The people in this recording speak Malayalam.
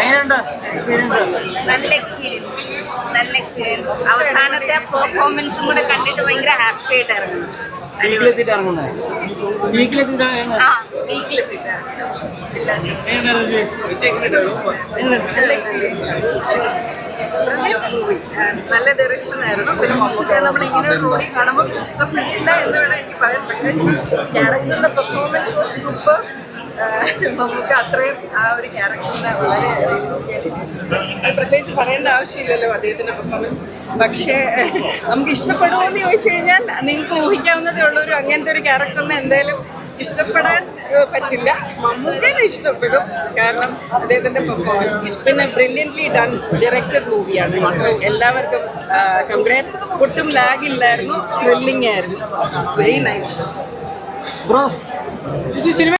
എങ്ങനെയുണ്ട്? എക്സ്പീരിയൻസ് നല്ല എക്സ്പീരിയൻസ് നല്ല എക്സ്പീരിയൻസ് അവസാനത്തെ പെർഫോമൻസും കൂടെ കണ്ടിട്ട് ഭയങ്കര ഹാപ്പി ആയിട്ട് ഇറങ്ങുന്നു. വീക്കിലെത്തിയിട്ട് ഇറങ്ങുന്നത് വീക്കിലെത്തിയിട്ട് ആ വീക്കിലെത്തിയിട്ട് നല്ല ഡയറക്ഷൻ ആയിരുന്നു. പിന്നെ മമ്മൂക്കെ നമ്മൾ ഇങ്ങനെ ഒരു റോഡിൽ കാണുമ്പോൾ ഇഷ്ടപ്പെട്ടില്ല എന്ന് വേണം എനിക്ക് പറയാൻ. പക്ഷേ ക്യാരക്ടറിന്റെ പെർഫോമൻസ് സൂപ്പർ നമുക്ക് അത്രയും ആ ഒരു ക്യാരക്ടറിനെ വളരെ ആയിട്ട് ചെയ്തിട്ടുണ്ട്. പ്രത്യേകിച്ച് പറയേണ്ട ആവശ്യമില്ലല്ലോ അദ്ദേഹത്തിന്റെ പെർഫോമൻസ് പക്ഷേ നമുക്ക് ഇഷ്ടപ്പെടുമോ എന്ന് ചോദിച്ചു കഴിഞ്ഞാൽ നിങ്ങൾക്ക് ഊഹിക്കാവുന്നതേ ഉള്ളൂ. ഒരു അങ്ങനത്തെ ഒരു ക്യാരക്ടറിനെ എന്തായാലും ഇഷ്ടപ്പെടാൻ പറ്റില്ല. മമ്മൂക്കനെ ഇഷ്ടപ്പെടും. കാരണം അദ്ദേഹത്തിന്റെ പെർഫോമൻസ് പിന്നെ ബ്രില്യന്റ്ലി ഡൺ ഡയറക്റ്റഡ് മൂവിയാണ് എല്ലാവർക്കും കൺഗ്രാറ്റ്സ് ഒട്ടും ലാഗില്ലായിരുന്നു ത്രില്ലിംഗ് ആയിരുന്നു. It's very nice bro cinema